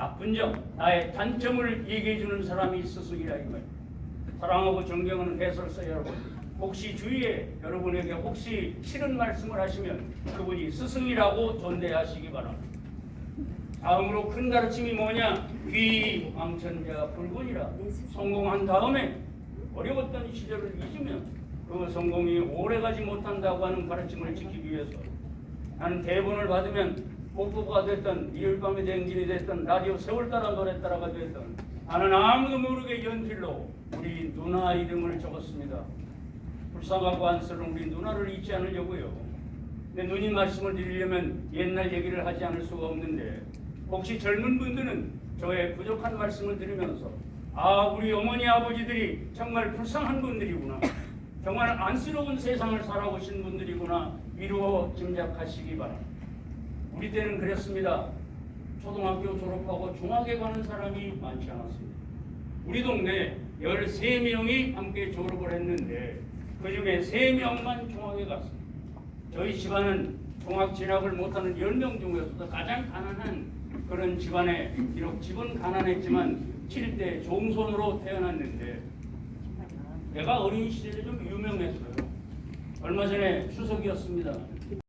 나쁜 점, 나의 단점을 얘기해 주는 사람이 스승이라 이거예요. 사랑하고 존경하는 해설사 여러분, 혹시 주위에 여러분에게 혹시 싫은 말씀을 하시면 그분이 스승이라고 존대하시기 바랍니다. 다음으로 큰 가르침이 뭐냐? 귀 왕천자 불군이라. 성공한 다음에 어려웠던 시절을 잊으면 그 성공이 오래가지 못한다고 하는 가르침을 지키기 위해서 나는 대본을 받으면 복부가 됐던 이을밤의 대행진이 됐던 라디오 세월 따라 노래 따라가 됐던 나는 아무도 모르게 연필로 우리 누나 이름을 적었습니다. 불쌍하고 안쓰러운 우리 누나를 잊지 않으려고요. 근데 누님 말씀을 드리려면 옛날 얘기를 하지 않을 수가 없는데 혹시 젊은 분들은 저의 부족한 말씀을 들으면서 아 우리 어머니 아버지들이 정말 불쌍한 분들이구나 정말 안쓰러운 세상을 살아오신 분들이구나 이루어 짐작하시기 바랍니다. 우리 때는 그랬습니다. 초등학교 졸업하고 중학에 가는 사람이 많지 않았습니다. 우리 동네 13명이 함께 졸업을 했는데 그 중에 3명만 중학에 갔습니다. 저희 집안은 중학 진학을 못하는 10명 중에서도 가장 가난한 그런 집안에 비록 집은 가난했지만 7대 종손으로 태어났는데 내가 어린 시절에 좀 유명했어요. 얼마 전에 추석이었습니다.